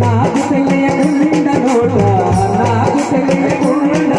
నాకు తెలియకుండా నాకు తెలియకుండా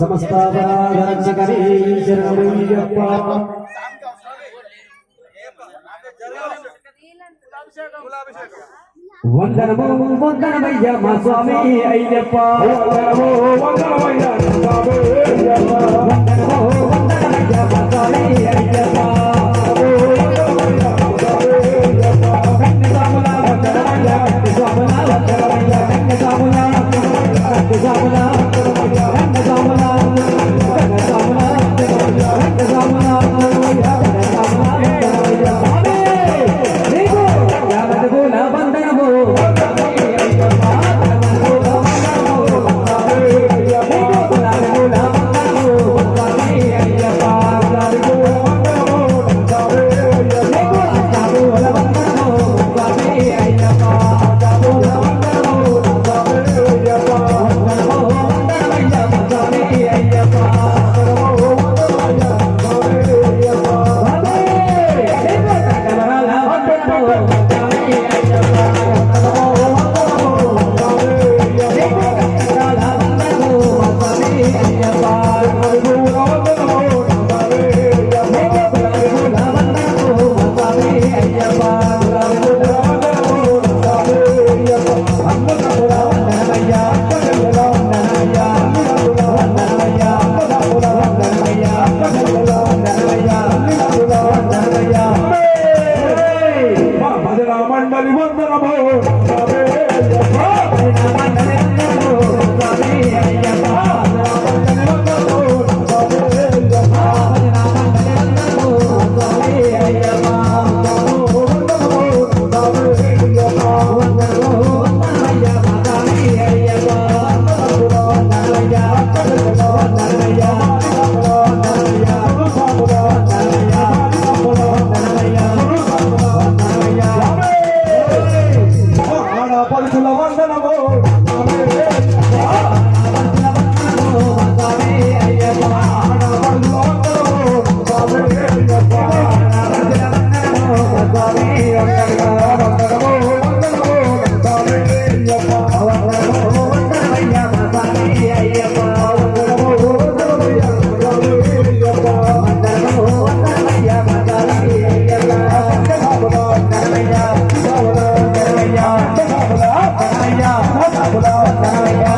సమస్తాపరాధరక్షకరీశరణయ్యప్ప వందనము వందనమయ్య మా స్వామి అయ్యప్ప వందనము వందనమయ్య మా స్వామి అయ్యప్ప Hello,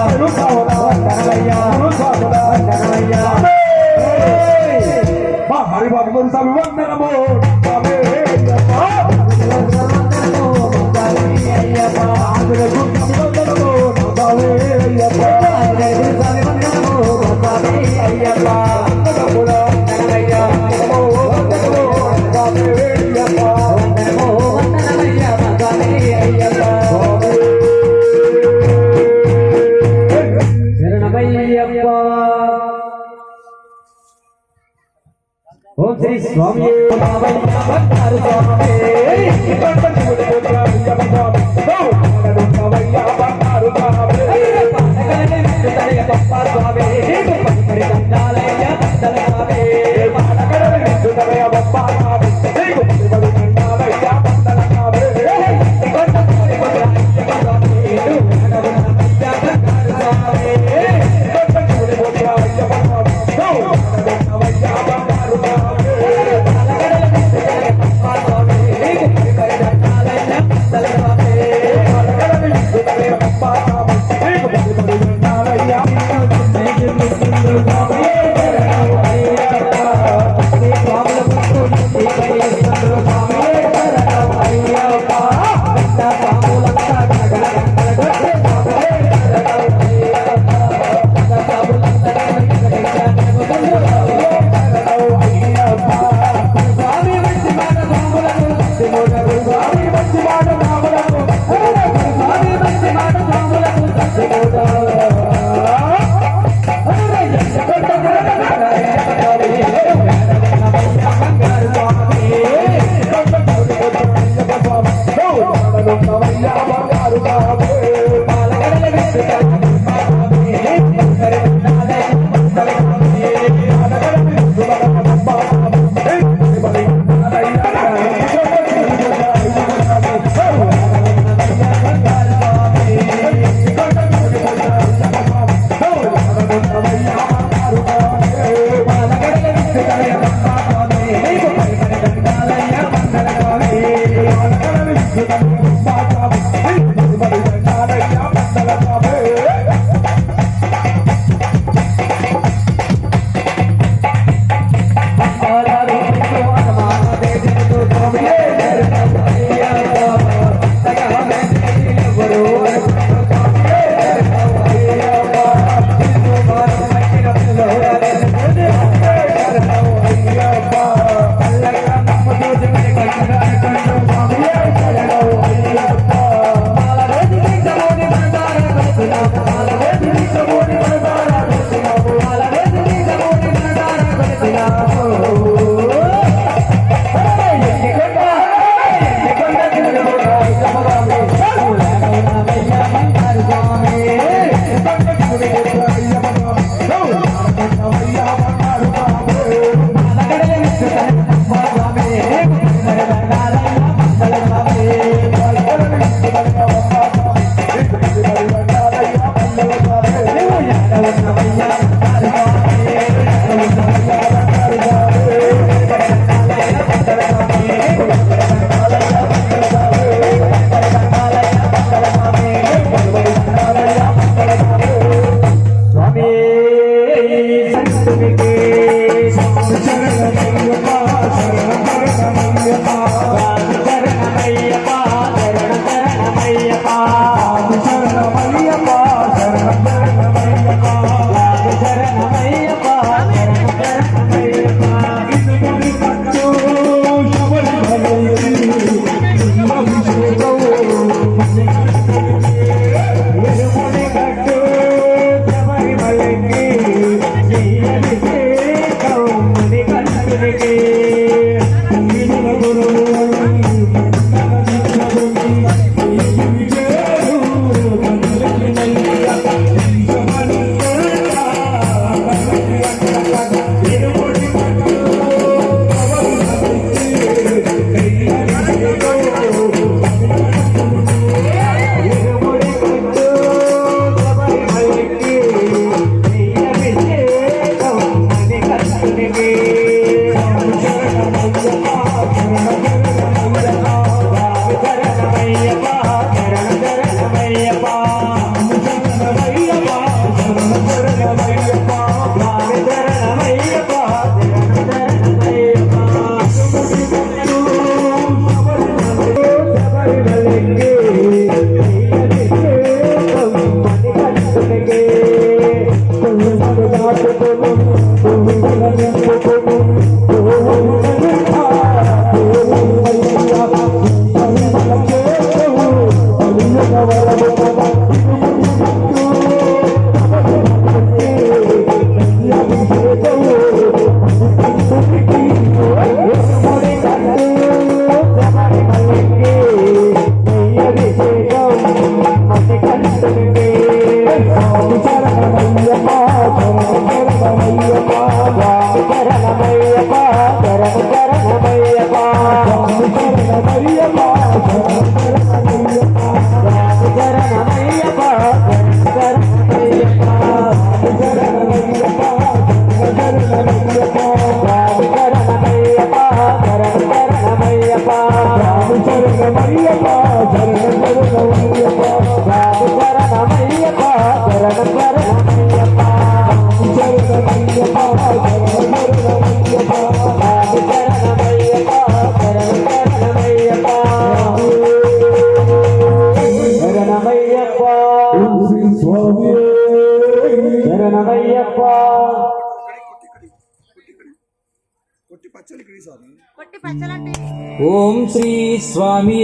ఓం శ్రీ స్వామి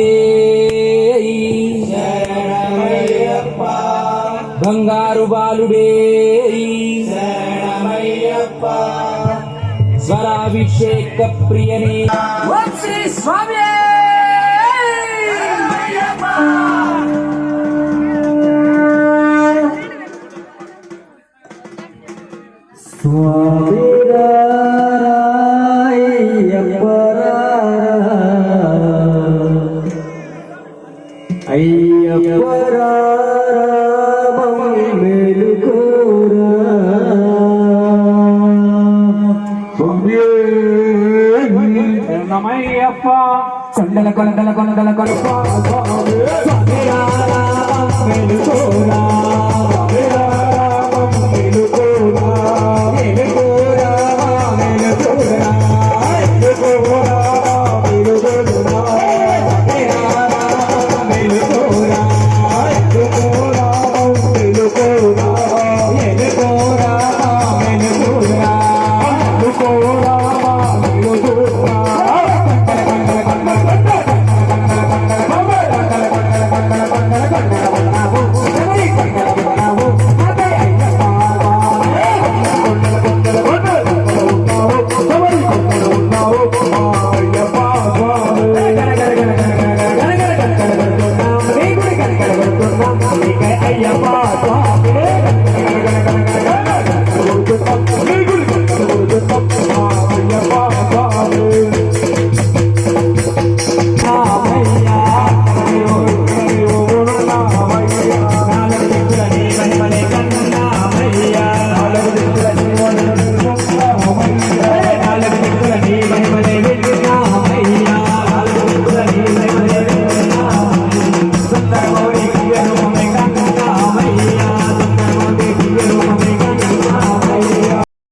బంగారు బాలుడే స్వరాభిషేక ప్రియనే. ఓం శ్రీ స్వామి కొండల కొండల కొండల కొండ